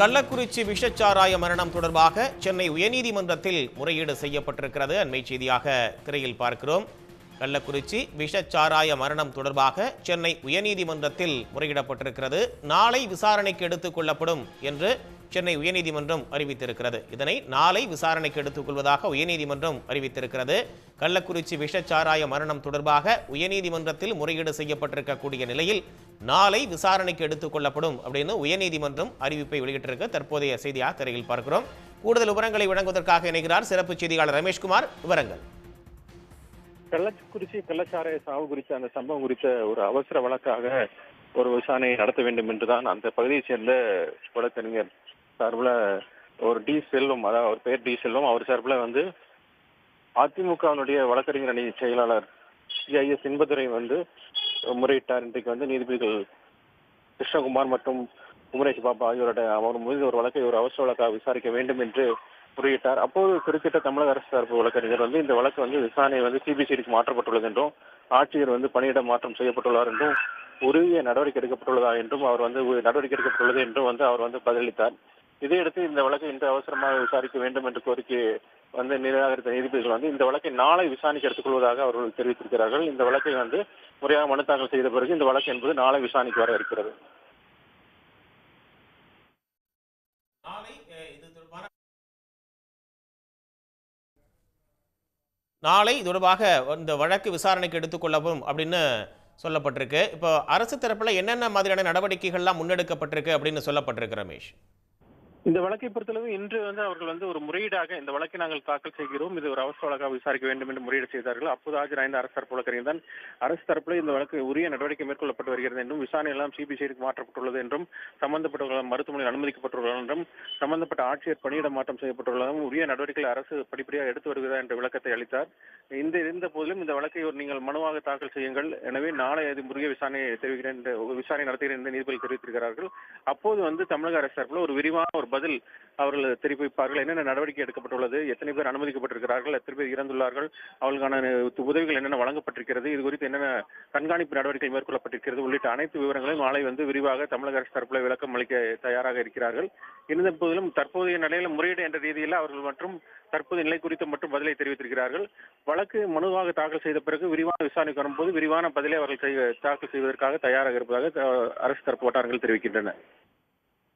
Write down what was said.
கள்ளக்குறிச்சி விஷச்சாராய மரணம் தொடர்பாக சென்னை உயர்நீதிமன்றத்தில் முறையீடு செய்யப்பட்டிருக்கிறது. அண்மை செய்தியாக திரையில் பார்க்கிறோம். கள்ளக்குறிச்சி விஷச்சாராய மரணம் தொடர்பாக சென்னை உயர்நீதிமன்றத்தில் முறையிடப்பட்டிருக்கிறது. நாளை விசாரணைக்கு எடுத்துக் கொள்ளப்படும் என்று சென்னை உயர்நீதிமன்றம் அறிவித்திருக்கிறது. இதனை நாளை விசாரணைக்கு எடுத்துக் கொள்வதாக உயர்நீதிமன்றம் அறிவித்திருக்கிறது. கள்ளக்குறிச்சி விஷச்சாராய மரணம் தொடர்பாக உயர்நீதிமன்றத்தில் முறையீடு செய்யப்பட்டிருக்கக்கூடிய நிலையில் நாளை விசாரணைக்கு எடுத்துக் கொள்ளப்படும் அப்படின்னு உயர்நீதிமன்றம் அறிவிப்பை வெளியிட்டிருக்க. தற்போதைய செய்தியாக திரையில் பார்க்கிறோம். கூடுதல் விவரங்களை வழங்குவதற்காக இணைகிறார் சிறப்பு செய்தியாளர் ரமேஷ்குமார். விவரங்கள். கள்ளக்குறிச்சி கள்ளச்சாராய சாவு குறித்த அந்த சம்பவம் குறித்த ஒரு அவசர வழக்காக ஒரு விசாரணை நடத்த வேண்டும் என்றுதான் அந்த பகுதியைச் சேர்ந்த வழக்கறிஞர் சார்பில் ஒரு டி செல்வம் அதாவது அவர் பெயர் டி செல்வம் அவர் சார்பில் வந்து அதிமுகவினுடைய வழக்கறிஞர் அணி செயலாளர் சிஐஎஸ் இன்பதுரை வந்து முறையிட்டார். இன்றைக்கு வந்து நீதிபதிகள் கிருஷ்ணகுமார் மற்றும் உமரேஷ் பாபா ஆகியோரோட அவர் மீது ஒரு வழக்கை ஒரு அவசர வழக்காக விசாரிக்க வேண்டும் என்று முறையிட்டார் அப்போது குறிப்பிட்ட தமிழக அரசு தரப்பு வழக்கறிஞர் வந்து இந்த வழக்கு வந்து விசாரணை வந்து சிபிசிடிக்கு மாற்றப்பட்டுள்ளது என்றும் ஆட்சியர் வந்து பணியிட மாற்றம் செய்யப்பட்டுள்ளார் என்றும் உரிய நடவடிக்கை எடுக்கப்பட்டுள்ளதா என்றும் அவர் வந்து நடவடிக்கை எடுக்கப்பட்டுள்ளது என்றும் வந்து அவர் வந்து பதிலளித்தார். இதையடுத்து இந்த வழக்கை இன்று அவசரமாக விசாரிக்க வேண்டும் என்ற கோரிக்கை வந்து நிராகரித்த நீதிபதிகள் வந்து இந்த வழக்கை நாளை விசாரணைக்கு எடுத்துக்கொள்வதாக அவர்கள் தெரிவித்திருக்கிறார்கள். இந்த வழக்கை வந்து முறையாக மனு தாக்கல் செய்த பிறகு இந்த வழக்கு என்பது நாளை விசாரணைக்கு வர இருக்கிறது. நாளை இது தொடர்பாக இந்த வழக்கு விசாரணைக்கு எடுத்துக்கொள்ளவும் அப்படின்னு சொல்லப்பட்டிருக்கு. இப்போ அரசு தரப்பில் என்னென்ன மாதிரியான நடவடிக்கைகள்லாம் முன்னெடுக்கப்பட்டிருக்கு அப்படின்னு சொல்லப்பட்டிருக்கு ரமேஷ்? இந்த வழக்கை பொறுத்தளவு இன்று வந்து அவர்கள் வந்து ஒரு முறையீடாக இந்த வழக்கை நாங்கள் தாக்கல் செய்கிறோம். இது ஒரு அவசர வழக்காக விசாரிக்க வேண்டும் என்று முறையீடு செய்தார்கள். அப்போது ஆஜராய்ந்த அரசு தரப்பு வழக்கறிஞர் தான் அரசு தரப்பில் இந்த வழக்கு உரிய நடவடிக்கை மேற்கொள்ளப்பட்டு வருகிறது என்றும் விசாரணை எல்லாம் சிபிசிஐடிக்கு மாற்றப்பட்டுள்ளது என்றும் சம்பந்தப்பட்டவர்கள் மருத்துவமனையில் அனுமதிக்கப்பட்டுள்ளது என்றும் சம்பந்தப்பட்ட ஆட்சியர் பணியிட மாற்றம் செய்யப்பட்டுள்ளதும் உரிய நடவடிக்கைகளை அரசு படிப்படியாக எடுத்து வருகிறதா என்ற விளக்கத்தை அளித்தார். இந்த இருந்த போதிலும் இந்த வழக்கை ஒரு நீங்கள் மனுவாக தாக்கல் செய்யுங்கள். எனவே நாளை அது உரிய விசாரணை தெரிவிக்கிறேன் என்று விசாரணை நடத்துகிறேன் என்று நீதிபதி தெரிவித்திருக்கிறார்கள். அப்போது வந்து தமிழக அரசு தரப்பில் ஒரு விரிவான ஒரு பதில் அவர்கள் தெரிவிப்பார்கள். என்னென்ன நடவடிக்கை எடுக்கப்பட்டுள்ளது? எத்தனை பேர் அனுமதிக்கப்பட்டிருக்கிறார்கள்? எத்தனை பேர் இறந்துள்ளார்கள்? அவர்களுக்கான உதவிகள் என்னென்ன வழங்கப்பட்டிருக்கிறது? இது குறித்து என்னென்ன கண்காணிப்பு நடவடிக்கை மேற்கொள்ளப்பட்டிருக்கிறது? உள்ளிட்ட அனைத்து விவரங்களையும் நாளை வந்து விரிவாக தமிழக அரசு தரப்பில் விளக்கம் அளிக்க தயாராக இருக்கிறார்கள். இருந்த போதிலும் தற்போதைய நிலையில முறையீடு என்ற ரீதியில் அவர்கள் மற்றும் தற்போதைய நிலை குறித்து மட்டும் பதிலை தெரிவித்திருக்கிறார்கள். வழக்கு மனுவாக தாக்கல் செய்த பிறகு விரிவான விசாரணைக்கு வரும்போது விரிவான பதிலை அவர்கள் தாக்கல் செய்வதற்காக தயாராக இருப்பதாக அரசு தரப்பு வட்டாரங்கள் தெரிவிக்கின்றன.